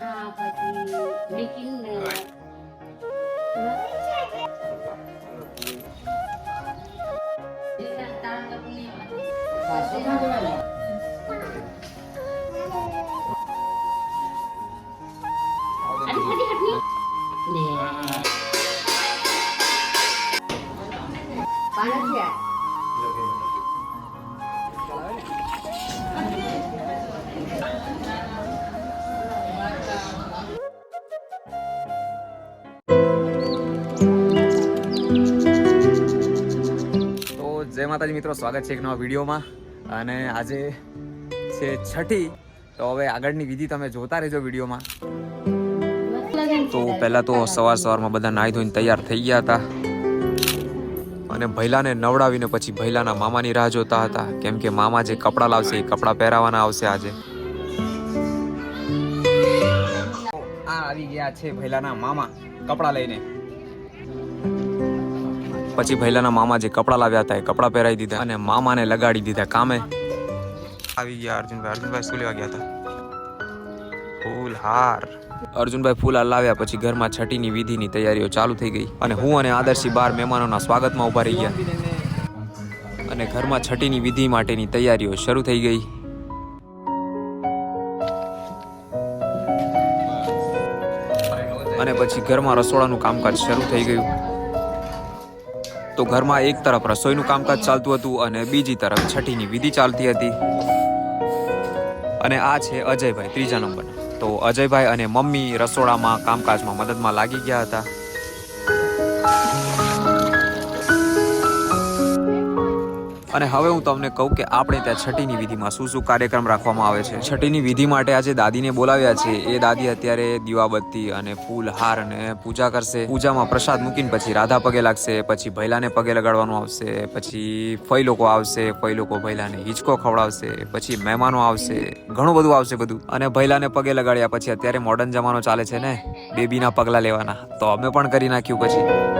apa sih? Bikin deh. Kita tangkap nih. Pasti? જય માતાજી મિત્રો, સ્વાગત છે એક નવા વિડીયોમાં. અને આજે છે છઠ્ઠી. તો હવે આગળની વિધિ તમે જોતા રહેજો વિડીયોમાં. તો પહેલા તો સવાર સવારમાં બધા નાહી ધોઈને તૈયાર થઈ ગયા હતા. અને ભૈલાને નવડાવીને પછી ભૈલાના મામાની રાહ જોતા હતા. કેમ કે મામા જે કપડાં લાવશે એ કપડાં પહેરાવાના આવશે આજે. આ આવી ગયા છે ભૈલાના મામા કપડાં લઈને. પછી ભૈલાના મામા જે કપડાં લાવ્યા હતા એ કપડાં પહેરાવી દીધા અને મામાને લગાડી દીધા કામે. આવી ગયા અર્જુનભાઈ. અર્જુનભાઈ શું લેવા ગયા હતા? ફૂલ હાર. અર્જુનભાઈ ફૂલ લાવ્યા પછી ઘરમાં છઠ્ઠીની વિધિની તૈયારીઓ ચાલુ થઈ ગઈ અને હું અને આદર્શી બાર મહેમાનોના સ્વાગતમાં ઊભા રહી ગયા. અને ઘરમાં છઠ્ઠીની વિધિ માટેની તૈયારીઓ શરૂ થઈ ગઈ. અને પછી ઘરમાં રસોડાનું કામકાજ શરૂ થઈ ગયું. તો ઘરમાં એક તરફ રસોઈનું કામકાજ ચાલતું હતું અને બીજી તરફ છઠ્ઠીની વિધિ ચાલતી હતી. અને આ છે અજયભાઈ, ત્રીજા નંબર તો અજયભાઈ અને મમ્મી રસોડામાં, કામકાજમાં મદદમાં લાગી ગયા હતા. અને હવે હું તમને કહું કે આપણે ત્યાં છઠ્ઠીની વિધિમાં શું શું કાર્યક્રમ રાખવામાં આવે છે. છઠ્ઠીની વિધિ માટે આજે દાદીને બોલાવ્યા છે. એ દાદી અત્યારે દીવાબત્તી અને ફૂલ હાર અને પૂજા કરશે. પૂજામાં પ્રસાદ મૂકીને પછી રાધા પગે લાગશે, પછી ભૈલાને પગે લગાડવાનું આવશે, પછી ફઈ લોકો આવશે, ફઈ લોકો ભૈલાને હિંચકો ખવડાવશે, પછી મહેમાનો આવશે, ઘણું બધું આવશે બધું. અને ભૈલાને પગે લગાડ્યા પછી અત્યારે મોડર્ન જમાનો ચાલે છે ને? બેબીના પગલા લેવાના. તો અમે પણ કરી નાખ્યું પછી.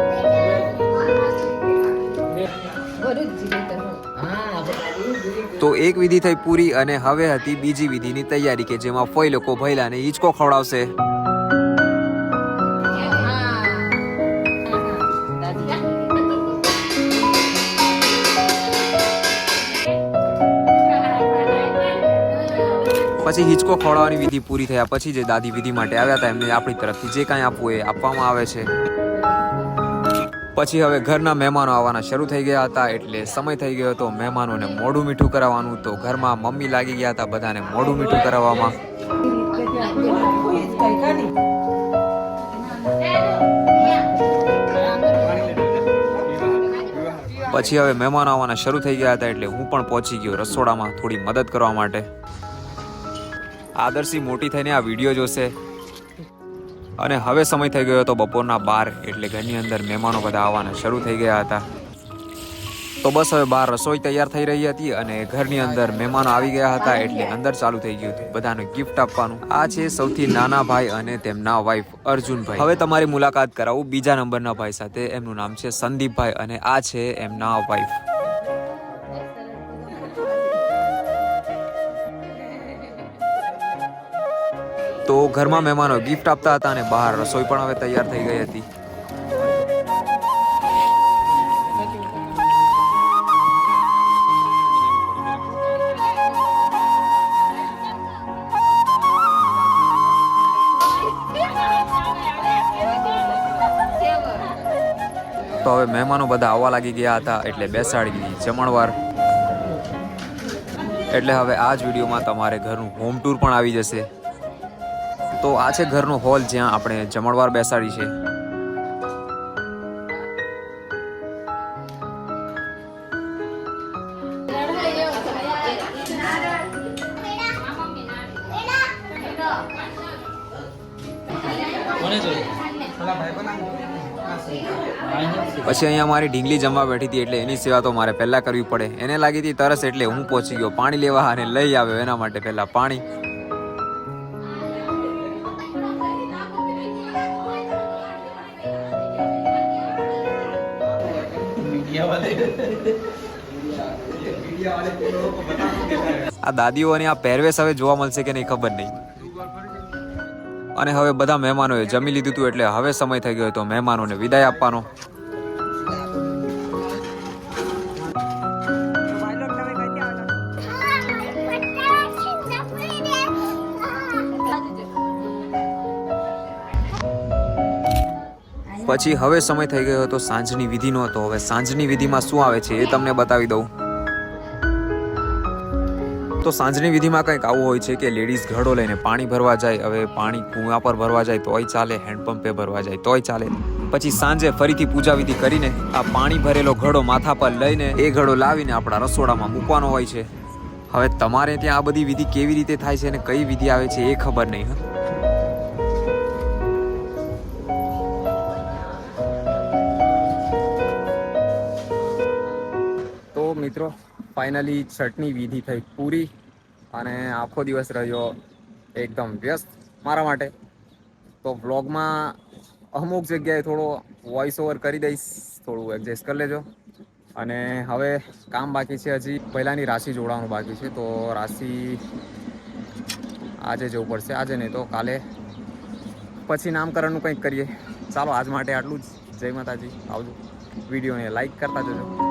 તો એક વિધિ થઈ પૂરી અને હવે હતી બીજી વિધિની તૈયારી કે જેમાં ફોઈ લોકો ભૈલાને હિંચકો ખવડાવશે. પછી હિંચકો ખવડાવવાની વિધિ પૂરી થયા પછી જે દાદી વિધિ માટે આવ્યા હતા, એમને આપણી તરફથી જે કાંઈ આપવું એ આપવામાં આવે છે. પછી હવે ઘરના મહેમાનો આવવાના શરૂ થઈ ગયા હતા. એટલે સમય થઈ ગયો હતો મહેમાનોને મોઢું મીઠું કરાવવાનું. તો ઘરમાં મમ્મી લાગી ગયા હતા બધાને મોઢું મીઠું કરાવવામાં. પછી હવે મહેમાનો આવવાના શરૂ થઈ ગયા હતા એટલે હું પણ પહોંચી ગયો રસોડામાં થોડી મદદ કરવા માટે. આદર્શી મોટી થઈને આ વીડિયો જોશે. અને હવે સમય થઈ ગયો હતો બપોરના બાર, એટલે ઘરની અંદર મહેમાનો બધા આવવાના શરૂ થઈ ગયા હતા. તો બસ હવે બહાર રસોઈ તૈયાર થઈ રહી હતી અને ઘરની અંદર મહેમાનો આવી ગયા હતા એટલે અંદર ચાલુ થઈ ગયું હતું. બધાને ગિફ્ટ આપવાનું. આ છે સૌથી નાના ભાઈ અને તેમના વાઈફ અર્જુનભાઈ. હવે તમારી મુલાકાત કરાવું બીજા નંબરના ભાઈ સાથે. એમનું નામ છે સંદીપભાઈ અને આ છે એમના વાઈફ તો ઘરમાં મહેમાનો ગિફ્ટ આપતા હતા અને બહાર રસોઈ પણ હવે તૈયાર થઈ ગઈ હતી. તો હવે મહેમાનો બધા આવવા લાગી ગયા હતા એટલે બેસાડી દીધી જમણવાર. એટલે હવે આ જ વિડીયોમાં તમારે ઘરનું હોમ ટૂર પણ આવી જશે. તો આ છે ઘરનો હોલ જ્યાં આપણે જમણવાર બેસાડી છે. પછી અહીંયા મારી ઢીંગલી જમવા બેઠી હતી એટલે એની સેવા તો મારે પહેલા કરવી પડે. એને લાગી હતી તરસ એટલે હું પહોંચી ગયો. પાણી લેવા અને લઈ આવ્યો. એના માટે પહેલા પાણી આ દાદીઓની આ પહેરવેશ હવે જોવા મળશે કે નહીં ખબર નહીં. અને હવે બધા મહેમાનોએ જમી લીધું હતું એટલે હવે સમય થઈ ગયો હતો મહેમાનોને વિદાય આપવાનો. પછી હવે સમય થઈ ગયો હતો સાંજની વિધિનો હતો. હવે સાંજની વિધિમાં શું આવે છે એ તમને બતાવી દઉં. તો સાંજની વિધિમાં કંઈક આવું હોય છે કે લેડીઝ ઘડો લઈને પાણી ભરવા જાય, હવે પાણી કૂવા પર ભરવા જાય, તોય ચાલે હેન્ડપંપે ભરવા જાય, તોય ચાલે. પછી સાંજે ફરીથી પૂજા વિધિ કરીને આ પાણી ભરેલો ઘડો માથા પર લઈને એ ઘડો લાવીને આપણા રસોડામાં મૂકવાનો હોય છે. હવે તમારે ત્યાં આ બધી વિધિ કેવી રીતે થાય છે અને કઈ વિધિ આવે છે એ ખબર નહીં, હા? મિત્રો ફાઇનલી છઠની વિધિ થઈ પૂરી અને આખો દિવસ રહ્યો એકદમ વ્યસ્ત મારા માટે. તો વ્લોગમાં અમુક જગ્યાએ થોડો વોઇસ ઓવર કરી દઈશ, થોડું એડજસ્ટ કરી લેજો. અને હવે કામ બાકી છે હજી. પહેલાંની રાશિ જોડવાનું બાકી છે, તો રાશિ આજે જવું પડશે. આજે નહીં તો કાલે. પછી નામકરણનું કંઈક કરીએ. ચાલો, આજ માટે આટલું જ. જય માતાજી. આવજો. વિડીયોને લાઈક કરતા જજો.